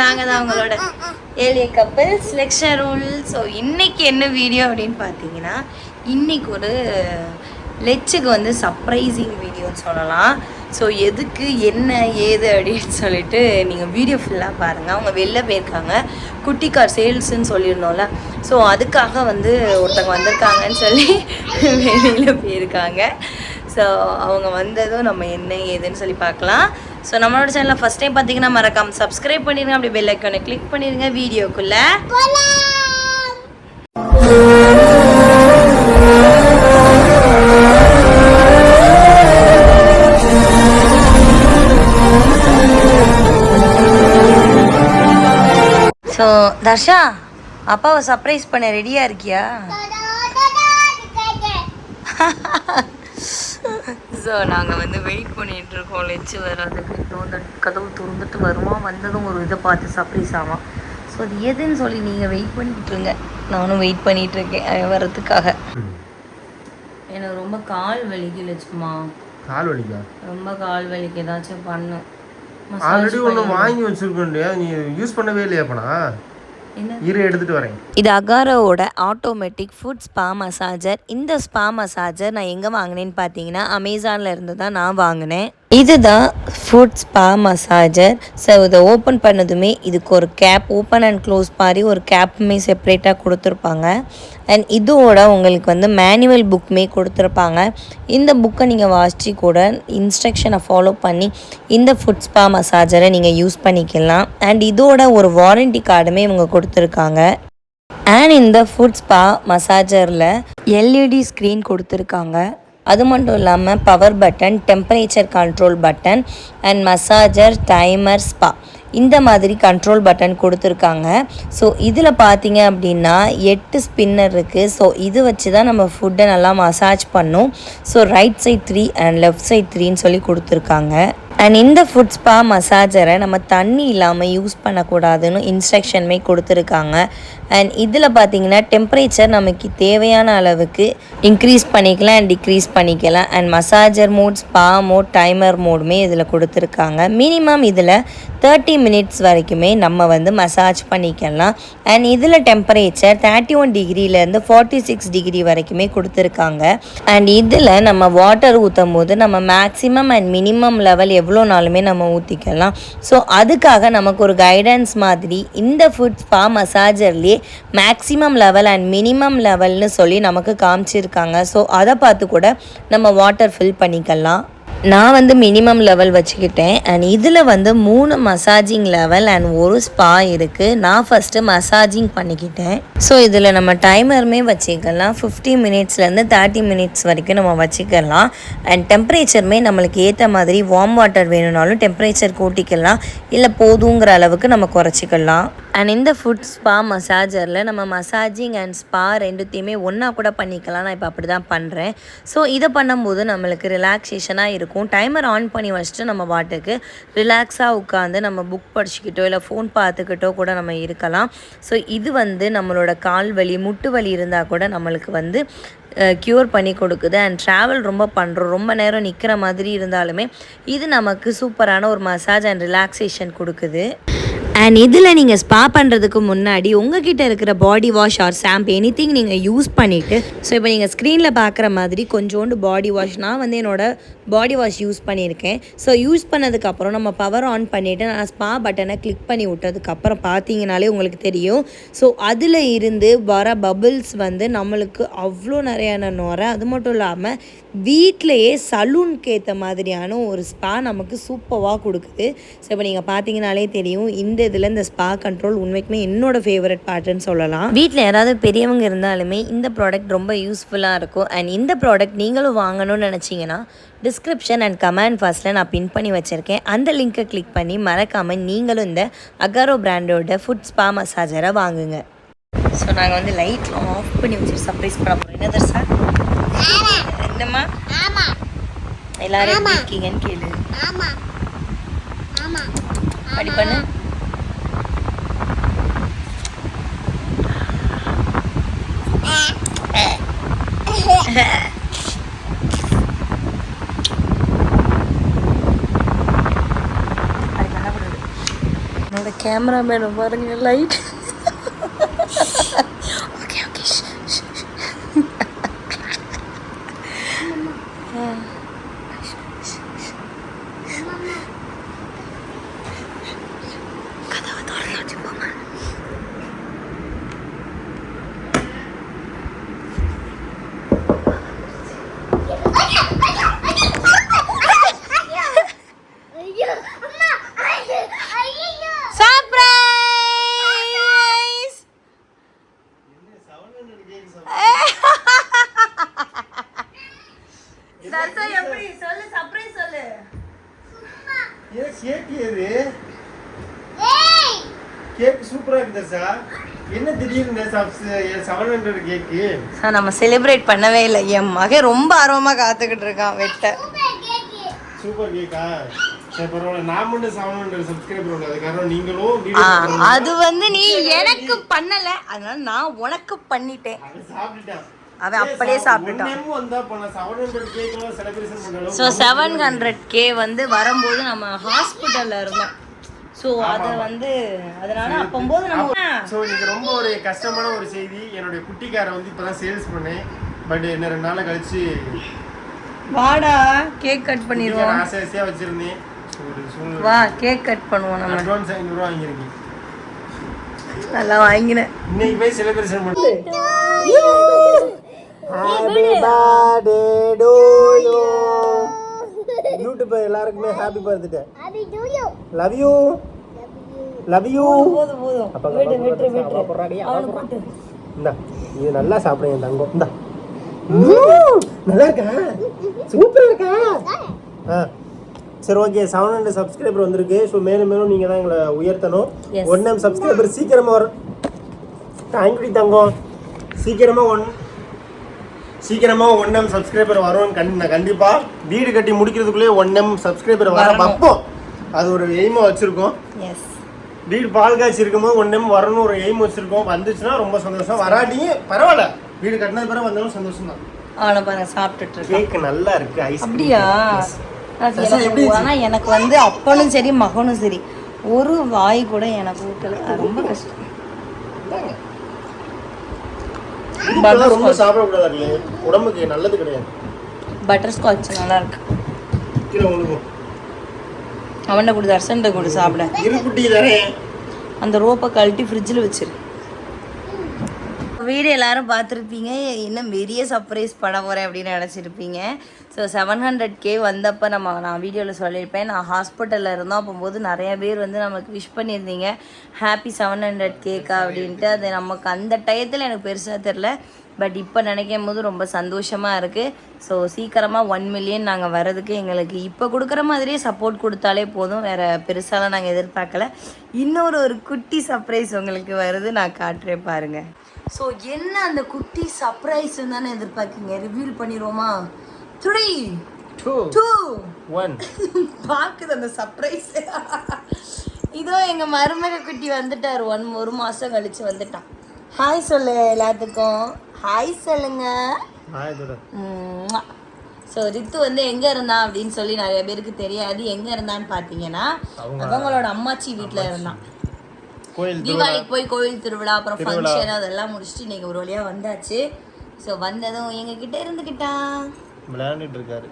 நாங்கள் தான் உங்களோட ஏழிய கப்பல் செலெக்ஷன் ரூல் ஸோ இன்னைக்கு என்ன வீடியோ அப்படின்னு பார்த்தீங்கன்னா இன்னைக்கு ஒரு லெச்சுக்கு வந்து சர்ப்ரைசிங் வீடியோன்னு சொல்லலாம். ஸோ எதுக்கு என்ன ஏது அப்படின்னு சொல்லிட்டு நீங்கள் வீடியோ ஃபுல்லாக பாருங்கள் அவங்க வெளில போயிருக்காங்க. குட்டி கார் சேல்ஸுன்னு சொல்லியிருந்தோம்ல. ஸோ அதுக்காக வந்து ஒருத்தவங்க வந்திருக்காங்கன்னு சொல்லி வெளியில் போயிருக்காங்க. ஸோ அவங்க வந்ததும் நம்ம என்ன ஏதுன்னு சொல்லி பார்க்கலாம். ஸோ நம்மளோட சேனலில் ஃபஸ்ட் டைம் பார்த்தீங்கன்னா மறக்காம சப்ஸ்கிரைப் பண்ணிடுங்க அப்படி பெல் ஐக்கானை கிளிக் பண்ணிடுங்க வீடியோக்குள்ளே. ஸோ தர்ஷா அப்பாவை சர்ப்ரைஸ் பண்ண ரெடியாக இருக்கியா? ஸோ நாங்கள் வந்து வெயிட் பண்ணிட்டு இருக்கோம். லெச்சு வர்றதுக்கு இந்த கதவு திறந்துட்டு வருவான் வந்ததும் ஒரு இதை பார்த்து சர்ப்ரைஸ் ஆவான். ஸோ அது எதுன்னு சொல்லி நீங்கள் வெயிட் பண்ணிட்டு இருங்க. நானும் வெயிட் பண்ணிட்டு இருக்கேன் வர்றதுக்காக. எனக்கு ரொம்ப கால் வலிக்கு லட்சுமா. கால் வலிக்கா? ரொம்ப கால் வலிக்கு ஏதாச்சும் பண்ணு. ஆல்ரெடி ஒன்று வாங்கி வச்சிருக்கோண்டியா நீ யூஸ் பண்ணவே இல்லையாப்பனா என்ன இரு எடுத்துட்டு வரேன். இது அகாரோவோட ஆட்டோமேட்டிக் ஃபுட் ஸ்பா மசாஜர் இந்த ஸ்பா மசாஜர் நான் எங்கே வாங்கினேன்னு பார்த்தீங்கன்னா அமேசானில் இருந்து தான் நான் வாங்கினேன். இதுதான் ஃபுட் ஸ்பா மசாஜர் ஸோ இதை ஓப்பன் பண்ணதுமே இதுக்கு ஒரு கேப் ஓப்பன் அண்ட் க்ளோஸ் மாதிரி ஒரு கேப்புமே செப்பரேட்டாக கொடுத்துருப்பாங்க. அண்ட் இதோட உங்களுக்கு வந்து மேனுவல் புக்குமே கொடுத்துருப்பாங்க. இந்த புக்கை நீங்கள் வாசித்து கூட இன்ஸ்ட்ரக்ஷனை ஃபாலோ பண்ணி இந்த ஃபுட் ஸ்பா மசாஜரை நீங்கள் யூஸ் பண்ணிக்கலாம். அண்ட் இதோட ஒரு வாரண்டி கார்டுமே இவங்க கொடுத்துருக்காங்க. அண்ட் இந்த ஃபுட் ஸ்பா மசாஜரில் எல்இடி ஸ்க்ரீன் கொடுத்துருக்காங்க. அது மட்டும் இல்லாமல் power button temperature control button and massager timer spa இந்த மாதிரி கண்ட்ரோல் பட்டன் கொடுத்துருக்காங்க. ஸோ இதில் பார்த்தீங்க அப்படின்னா எட்டு ஸ்பின்னர் இருக்குது ஸோ இது வச்சு தான் நம்ம ஃபுட்டை நல்லா மசாஜ் பண்ணும். So right side three and left side த்ரீன்னு சொல்லி கொடுத்துருக்காங்க. அண்ட் இந்த ஃபுட் ஸ்பா மசாஜரை நம்ம தண்ணி இல்லாமல் யூஸ் பண்ணக்கூடாதுன்னு இன்ஸ்ட்ரக்ஷனுமே கொடுத்துருக்காங்க. அண்ட் இதில் பார்த்தீங்கன்னா டெம்பரேச்சர் நமக்கு தேவையான அளவுக்கு இன்க்ரீஸ் பண்ணிக்கலாம் அண்ட் டிக்ரீஸ் பண்ணிக்கலாம். And massager mode spa mode timer மோடுமே இதில் கொடுத்துருக்காங்க. மினிமம் இதில் தேர்ட்டி மினிட்ஸ் வரைக்குமே நம்ம வந்து மசாஜ் பண்ணிக்கலாம். அண்ட் இதில் டெம்பரேச்சர் தேர்ட்டி ஒன் டிகிரிலேருந்து ஃபார்ட்டி சிக்ஸ் டிகிரி வரைக்குமே கொடுத்துருக்காங்க. அண்ட் இதில் நம்ம வாட்டர் ஊற்றும் போது நம்ம மேக்ஸிமம் அண்ட் மினிமம் லெவல் எவ்வளோ நாளுமே நம்ம ஊற்றிக்கலாம் ஸோ அதுக்காக நமக்கு ஒரு கைடன்ஸ் மாதிரி இந்த ஃபுட் ஸ்பா மசாஜர்லேயே மேக்ஸிமம் லெவல் அண்ட் மினிமம் லெவல்னு சொல்லி நமக்கு காமிச்சிருக்காங்க. ஸோ அதை பார்த்து கூட நம்ம வாட்டர் ஃபில் பண்ணிக்கலாம். நான் வந்து மினிமம் லெவல் வச்சுக்கிட்டேன். அண்ட் இதில் வந்து மூணு மசாஜிங் லெவல் அண்ட் ஒரு ஸ்பா இருக்குது நான் ஃபஸ்ட்டு மசாஜிங் பண்ணிக்கிட்டேன். ஸோ இதில் நம்ம டைமருமே வச்சுக்கலாம். ஃபிஃப்டி மினிட்ஸ்லேருந்து தேர்ட்டி மினிட்ஸ் வரைக்கும் நம்ம வச்சுக்கலாம். அண்ட் டெம்பரேச்சருமே நம்மளுக்கு ஏற்ற மாதிரி வார்ம் வாட்டர் வேணும்னாலும் டெம்பரேச்சர் கூட்டிக்கலாம். இல்லை போதுங்கிற அளவுக்கு நம்ம குறைச்சிக்கலாம். அண்ட் இந்த ஃபுட் ஸ்பா மசாஜரில் நம்ம மசாஜிங் அண்ட் ஸ்பா ரெண்டுத்தையுமே ஒன்றா கூட பண்ணிக்கலாம். நான் இப்போ அப்படி தான் பண்ணுறேன் ஸோ இதை பண்ணும்போது நம்மளுக்கு ரிலாக்ஸேஷனாக இருக்கும். இருக்கும். டைமர் ஆன் பண்ணி வச்சுட்டு நம்ம பாட்டுக்கு ரிலாக்ஸாக உட்காந்து நம்ம புக் படிச்சுக்கிட்டோ இல்லை ஃபோன் பார்த்துக்கிட்டோ கூட நம்ம இருக்கலாம். ஸோ இது வந்து நம்மளோட கால் வலி முட்டு வலி இருந்தால் கூட நம்மளுக்கு வந்து க்யூர் பண்ணி கொடுக்குது. அண்ட் ட்ராவல் ரொம்ப பண்ணுறோம் ரொம்ப நேரம் நிற்கிற மாதிரி இருந்தாலுமே இது நமக்கு சூப்பரான ஒரு மசாஜ் அண்ட் ரிலாக்ஸேஷன் கொடுக்குது. அண்ட் இதில் நீங்கள் ஸ்பா பண்ணுறதுக்கு முன்னாடி உங்ககிட்ட இருக்கிற body wash or shampoo anything நீங்கள் யூஸ் பண்ணிவிட்டு ஸோ இப்போ நீங்கள் ஸ்க்ரீனில் பார்க்குற மாதிரி கொஞ்சோண்டு பாடி வாஷ் நான் வந்து என்னோட பாடி வாஷ் யூஸ் பண்ணியிருக்கேன். ஸோ யூஸ் பண்ணதுக்கப்புறம் நம்ம பவர் ஆன் பண்ணிவிட்டு நான் ஸ்பா பட்டனை கிளிக் பண்ணி விட்டதுக்கப்புறம் பார்த்தீங்கனாலே உங்களுக்கு தெரியும். ஸோ அதில் இருந்து வர பபுள்ஸ் வந்து நம்மளுக்கு அவ்வளோ நிறையான நுரை. அது மட்டும் இல்லாமல் வீட்டிலையே சலூனுக்கு ஏற்ற மாதிரியான ஒரு ஸ்பா நமக்கு சூப்பராக கொடுக்குது. ஸோ இப்போ நீங்கள் பார்த்தீங்கனாலே தெரியும் இந்த இதில் இந்த ஸ்பா கண்ட்ரோல் உண்மைக்குமே என்னோட ஃபேவரட் பார்ட்டுன்னு சொல்லலாம். வீட்டில் யாராவது பெரியவங்க இருந்தாலுமே இந்த ப்ராடக்ட் ரொம்ப யூஸ்ஃபுல்லாக இருக்கும். அண்ட் இந்த ப்ராடக்ட் நீங்களும் வாங்கணும்னு நினச்சிங்கன்னா டிஸ்கிரிப்ஷன் அண்ட் கமெண்ட் ஃபர்ஸ்ட்டில் நான் பின் பண்ணி வச்சுருக்கேன். அந்த லிங்க்கை கிளிக் பண்ணி மறக்காமல் நீங்களும் இந்த அகாரோ பிராண்டோட ஃபுட் ஸ்பா மசாஜரை வாங்குங்க. ஸோ நாங்கள் வந்து லைட்லாம் ஆஃப் பண்ணி வச்சுட்டு சர்ப்ரைஸ் பண்ண போகிறோம் என்ன சார் என்னம்மா? எல்லாரும் எப்படி இருக்கீங்கன்னு கேளு. படி பண்ணு. என்னோட கேமராமேனை பாருங்க லைட் ஓகே ஓகே கதவை திறந்து வச்சுக்கோங்க சர்ப்ரைஸ் தர்சன் எப்படி? சொல்லு சர்ப்ரைஸ் சொல்லு. ஏன் கேக் ஏது கேக் சூப்பரா இருக்கு சார் என்ன திடீர்னு செவன் ஹண்ட்ரட் கேக்கு? சார் நம்ம செலிப்ரேட் பண்ணவே இல்லை. என் மகன் ரொம்ப ஆர்வமா காத்துக்கிட்டு இருக்கான் வெட்ட. சூப்பர் கேக்கா. அது வந்து நீ எனக்கு பண்ணல. அதனால நான் உனக்கு பண்ணிட்டேன். அவன் அப்படியே சாப்பிட்டுட்டான். ஸோ செவன் ஹண்ட்ரட் கே வந்து வரும்போது நம்ம ஹாஸ்பிட்டல்ல இருந்தோம். ஸோ அதை வந்து அதனால அப்பம்போது நம்ம ஸோ இன்னைக்கு ரொம்ப ஒரு கஷ்டமான ஒரு செய்தி. என்னுடைய குட்டிக்காரை வந்து இப்பதான் சேல்ஸ் பண்ணேன். பட் இன்னும் ரெண்டு நாள் கழிச்சு வாடா கேக் கட் பண்ணிடுவோம். ஆசை ஆசையா வச்சிருந்தேன் வா கேக் கட் பண்ணுவோம் நம்ம. அட்வான்ஸ் ஐநூறுரூவா வாங்கியிருக்கேன். நல்லா வாங்கினேன். இன்னைக்கு போய் செலிப்ரேஷன் பண்ணு happy birthday to you YouTube எல்லாருக்குமே happy birthday love you love you இந்தா இது நல்லா சாப்பிடுங்க தங்கம். இந்தா. நல்லா இருக்கா? சூப்பரா இருக்கா? ஆ. சரி ஓகே. செவன் ஹண்ட்ரட் சப்ஸ்கிரைபர் வந்திருக்கு. ஸோ மேலும் மேலும் நீங்கள் தான் எங்களை உயர்த்தணும். ஒன் எம் சப்ஸ்கிரைபர் சீக்கிரமா வரும் தேங்க்யூ தங்கம். சீக்கிரமா ஒன் சீக்கிரமா ஒன் எம் சப்ஸ்கிரைபர் வரும். கண் கண்டிப்பா வீடு கட்டி முடிக்கிறதுக்குள்ளே ஒன் எம் சப்ஸ்கிரைபர் வர வரணும். வைப்போம் அது ஒரு எய்மா வச்சிருக்கோம். எஸ் வீடு பால் காய்ச்சி இருக்கும்போது ஒன் டைம் வரணும் ஒரு எய்ம் வச்சிருக்கோம். வந்துச்சுன்னா ரொம்ப சந்தோஷம். வராட்டியும் பரவாயில்ல. வீடு கட்டினது பிறகு வந்தாலும் சந்தோஷம் தான் அவனை பாருங்க சாப்பிட்டுட்டு கேக் நல்லா இருக்கு ஐஸ் அப்படியா? எப்படி எனக்கு- வந்து அப்பனும் சரி மகனும் சரி. ஒரு வாய் கூட எனக்கு ஊட்டல. ரொம்ப கஷ்டம். ரொம்ப சாப்பிடக்கூடாது உடம்புக்கு நல்லது கிடையாது. பட்டர் ஸ்காட்ச் நல்லா இருக்கு கீழே உங்களுக்கும் அவன்கிட்ட கொடு தர்சன்கிட்ட கொடு சாப்பிட. இருக்குட்டி தானே? அந்த ரோப்பை கழட்டி ஃப்ரிட்ஜில் வச்சிரு. வீடியோ எல்லாரும் பார்த்துருப்பீங்க. இன்னும் பெரிய சர்ப்ரைஸ் பண்ண போகிறேன் அப்படின்னு நினச்சிருப்பீங்க. ஸோ செவன் ஹண்ட்ரட் கே வந்தப்போ நம்ம நான் வீடியோவில் சொல்லியிருப்பேன். நான் ஹாஸ்பிட்டலில் இருந்தோம். அப்போம்போது நிறைய பேர் வந்து நமக்கு விஷ் பண்ணியிருந்தீங்க. ஹாப்பி செவன் ஹண்ட்ரட் கேக்கா அப்படின்ட்டு. அது நமக்கு அந்த டயத்தில் எனக்கு பெருசாக தெரில பட் இப்போ நினைக்கும் போது ரொம்ப சந்தோஷமாக இருக்குது ஸோ சீக்கிரமாக ஒன் மில்லியன் நாங்கள் வரதுக்கு எங்களுக்கு இப்போ கொடுக்குற மாதிரியே சப்போர்ட் கொடுத்தாலே போதும். வேறு பெருசாலாம் நாங்கள் எதிர்பார்க்கல. இன்னொரு ஒரு குட்டி சர்ப்ரைஸ் உங்களுக்கு வருது. நான் காட்டுறேன் பாருங்கள் ஸோ என்ன அந்த குட்டி சர்ப்ரைஸ் தானே எதிர்பார்க்கீங்க? ரிவீல் பண்ணிடுவோமா? த்ரீ டூ டூ ஒன் பார்க்குது அந்த சர்ப்ரைஸ் இதோ எங்கள் மருமக குட்டி வந்துட்டார். ஒன் ஒரு மாதம் கழிச்சு வந்துட்டான். ஹாய் சொல்லு எல்லாத்துக்கும். ஹாய் சொல்லுங்க. ஸோ ரித்து வந்து எங்கே இருந்தான் அப்படின்னு சொல்லி நிறைய பேருக்கு தெரியாது. எங்கே இருந்தான்னு பார்த்தீங்கன்னா அவங்களோட அம்மாச்சி வீட்டில் இருந்தான். கோயில் தீபாவளிக்கு போய் கோயில் திருவிழா அப்புறம் ஃபங்க்ஷன் அதெல்லாம் முடிச்சுட்டு இன்னைக்கு ஒரு வழியாக வந்தாச்சு. ஸோ வந்ததும் எங்ககிட்ட இருந்துக்கிட்டான் விளையாண்டுட்டு இருக்காரு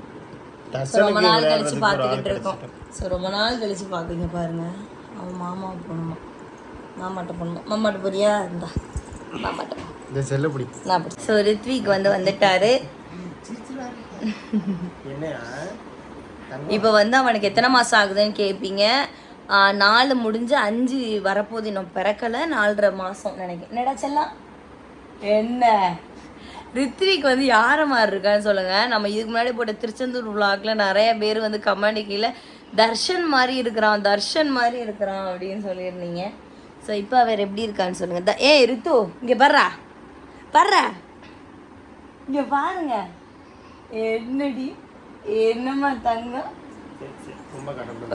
ரொம்ப நாள் கழிச்சு பார்த்துக்கிட்டு இருக்கோம். ஸோ ரொம்ப நாள் கழிச்சு பார்க்குங்க பாருங்க. அவன் மாமா போகணுமா மாமாட்ட போகணுமா மாமாட்ட போறியா இந்தா. மாமாட்ட. இந்த செல்லப்படி நான் ஸோ ரித்விக் வந்து வந்துட்டாரு. இப்போ வந்து அவனுக்கு எத்தனை மாதம் ஆகுதுன்னு கேட்பீங்க நாலு முடிஞ்சு அஞ்சு வரப்போகுது இன்னும் பிறக்கலை நாலரை மாதம் நினைக்கிறேன். என்னடா செல்லாம் என்ன? ரித்விக் வந்து யார மாதிரி இருக்கான்னு சொல்லுங்கள் நம்ம இதுக்கு முன்னாடி போட்ட திருச்செந்தூர் vlogல நிறைய பேர் வந்து கமெண்ட் கீழே தர்ஷன் மாதிரி இருக்கிறான் தர்ஷன் மாதிரி இருக்கிறான் அப்படின்னு சொல்லியிருந்தீங்க. ஸோ இப்போ அவர் எப்படி இருக்கான்னு சொல்லுங்கள் த ஏய் ரித்து இங்கே பர்றா பர்ற இங்கே பாருங்க. என்னடி? என்னம்மா தங்கம்?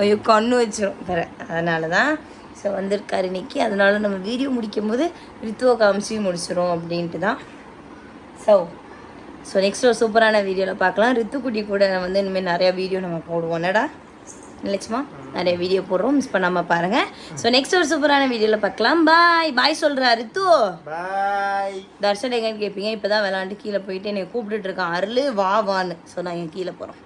ஐயோ கண்ணு வச்சிரும். வேற அதனால தான் ஸோ வந்திருக்காரு இன்னைக்கு. அதனால நம்ம வீடியோ முடிக்கும் போது ரித்துவ காமிச்சு முடிச்சிரும் அப்படின்ட்டு தான் ஸோ ஸோ நெக்ஸ்ட் ஒரு சூப்பரான வீடியோவில் பார்க்கலாம். ரித்துக்குட்டி கூட வந்து இனிமேல் நிறையா வீடியோ நம்ம போடுவோம். என்னடா? நிலச்சுமா நிறைய வீடியோ போடுறோம். மிஸ் பண்ணாமல் பாருங்கள் ஸோ நெக்ஸ்ட் ஒரு சூப்பரான வீடியோவில் பார்க்கலாம். பாய் பாய் சொல்கிறா ரித்து. பாய் தர்ஷன் எங்கன்னு கேட்பீங்க இப்போ தான் விளாண்டு கீழே போயிட்டு என்னை கூப்பிட்டுட்டு இருக்கான். அருள் வா வான்னு. ஸோ நான் இங்கே கீழே போகிறோம்